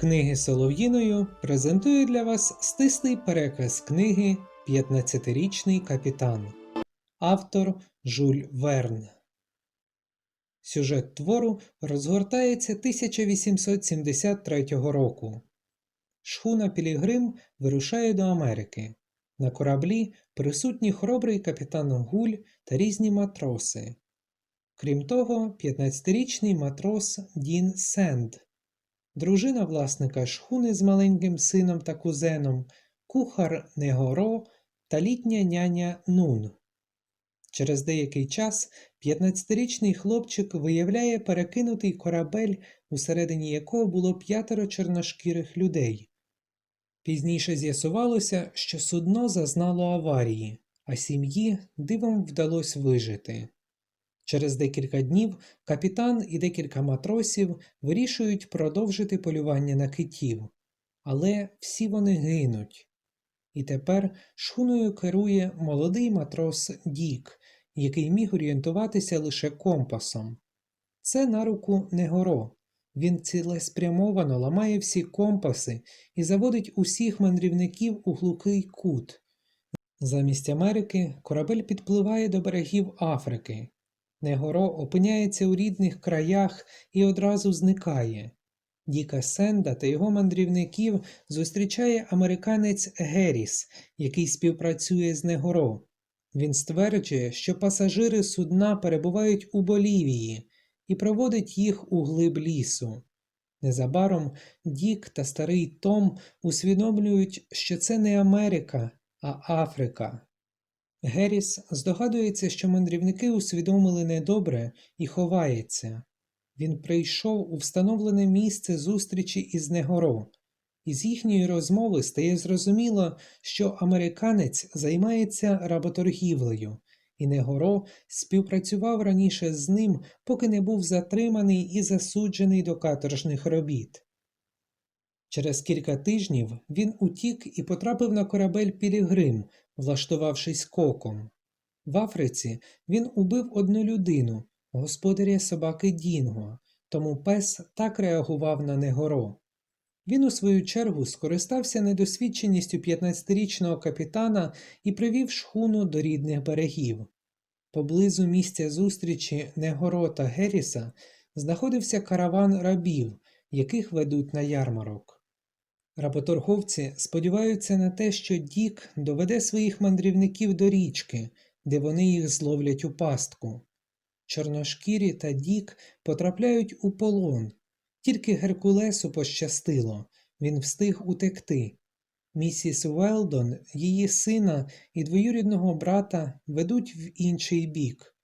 Книги Солов'їною презентує для вас стислий переказ книги «15-річний капітан. Автор Жюль Верн. Сюжет твору розгортається 1873 року. Шхуна Пілігрим вирушає до Америки. На кораблі присутні хоробрий капітан Гуль та різні матроси. Крім того, 15-річний матрос Дін Сенд, дружина власника шхуни з маленьким сином та кузеном, кухар Негоро та літня няня Нун. Через деякий час 15-річний хлопчик виявляє перекинутий корабель, усередині якого було п'ятеро чорношкірих людей. Пізніше з'ясувалося, що судно зазнало аварії, а сім'ї дивом вдалося вижити. Через декілька днів капітан і декілька матросів вирішують продовжити полювання на китів, але всі вони гинуть. І тепер шхуною керує молодий матрос Дік, який міг орієнтуватися лише компасом. Це на руку Негоро. Він цілеспрямовано ламає всі компаси і заводить усіх мандрівників у глухий кут. Замість Америки корабель підпливає до берегів Африки. Негоро опиняється у рідних краях і одразу зникає. Діка Сенда та його мандрівників зустрічає американець Геріс, який співпрацює з Негоро. Він стверджує, що пасажири судна перебувають у Болівії і проводить їх у глиб лісу. Незабаром Дік та старий Том усвідомлюють, що це не Америка, а Африка. Геріс здогадується, що мандрівники усвідомили недобре і ховається. Він прийшов у встановлене місце зустрічі із Негоро. Із їхньої розмови стає зрозуміло, що американець займається работоргівлею, і Негоро співпрацював раніше з ним, поки не був затриманий і засуджений до каторжних робіт. Через кілька тижнів він утік і потрапив на корабель Пілігрим, влаштувавшись коком. В Африці він убив одну людину, господаря собаки Дінго, тому пес так реагував на Негоро. Він, у свою чергу, скористався недосвідченістю 15-річного капітана і привів шхуну до рідних берегів. Поблизу місця зустрічі Негоро та Геріса знаходився караван рабів, яких ведуть на ярмарок. Работорговці сподіваються на те, що Дік доведе своїх мандрівників до річки, де вони їх зловлять у пастку. Чорношкірі та Дік потрапляють у полон. Тільки Геркулесу пощастило, він встиг утекти. Місіс Велдон, її сина і двоюрідного брата ведуть в інший бік.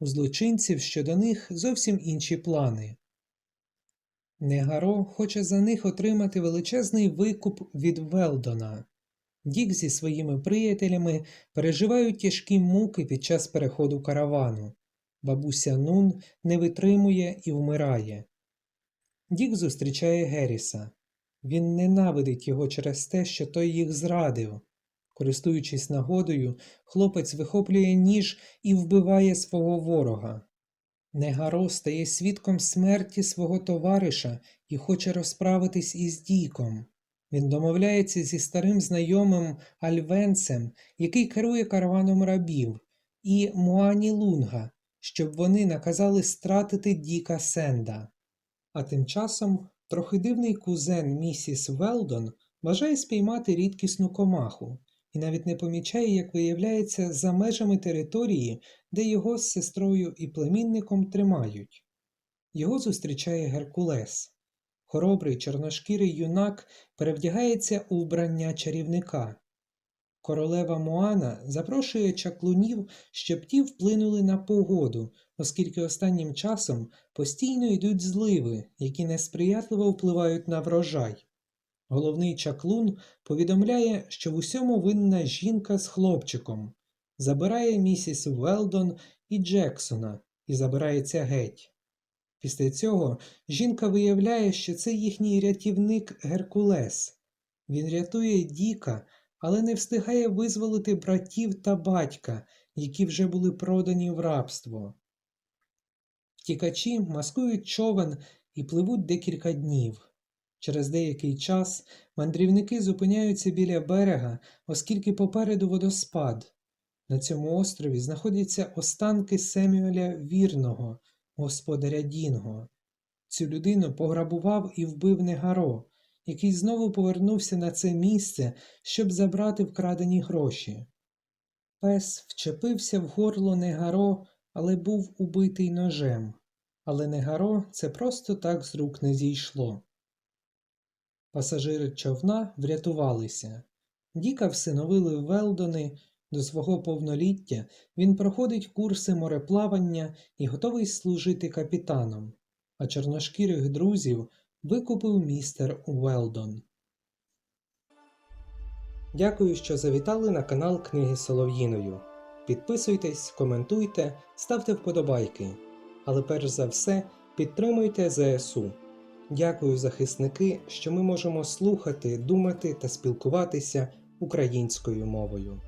У злочинців щодо них зовсім інші плани. Негаро хоче за них отримати величезний викуп від Велдона. Дік зі своїми приятелями переживають тяжкі муки під час переходу каравану. Бабуся Нун не витримує і вмирає. Дік зустрічає Геріса. Він ненавидить його через те, що той їх зрадив. Користуючись нагодою, хлопець вихоплює ніж і вбиває свого ворога. Негаро стає свідком смерті свого товариша і хоче розправитись із Діком. Він домовляється зі старим знайомим Альвенцем, який керує караваном рабів, і Муані Лунга, щоб вони наказали стратити Діка Сенда. А тим часом трохи дивний кузен місіс Велдон бажає спіймати рідкісну комаху і навіть не помічає, як виявляється, за межами території, де його з сестрою і племінником тримають. Його зустрічає Геркулес. Хоробрий чорношкірий юнак перевдягається у вбрання чарівника. Королева Моана запрошує чаклунів, щоб ті вплинули на погоду, оскільки останнім часом постійно йдуть зливи, які несприятливо впливають на врожай. Головний чаклун повідомляє, що в усьому винна жінка з хлопчиком, забирає місіс Велдон і Джексона і забирається геть. Після цього жінка виявляє, що це їхній рятівник Геркулес. Він рятує Діка, але не встигає визволити братів та батька, які вже були продані в рабство. Втікачі маскують човен і пливуть декілька днів. Через деякий час мандрівники зупиняються біля берега, оскільки попереду водоспад. На цьому острові знаходяться останки Семюеля Вірного, господаря Дінго. Цю людину пограбував і вбив Негаро, який знову повернувся на це місце, щоб забрати вкрадені гроші. Пес вчепився в горло Негаро, але був убитий ножем. Але Негаро це просто так з рук не зійшло. Пасажири човна врятувалися. Діка всиновили Велдони. До свого повноліття він проходить курси мореплавання і готовий служити капітаном, а чорношкірих друзів викупив містер Уелдон. Дякую, що завітали на канал Книги Солов'їною. Підписуйтесь, коментуйте, ставте вподобайки. Але перш за все підтримуйте ЗСУ. Дякую, захисники, що ми можемо слухати, думати та спілкуватися українською мовою.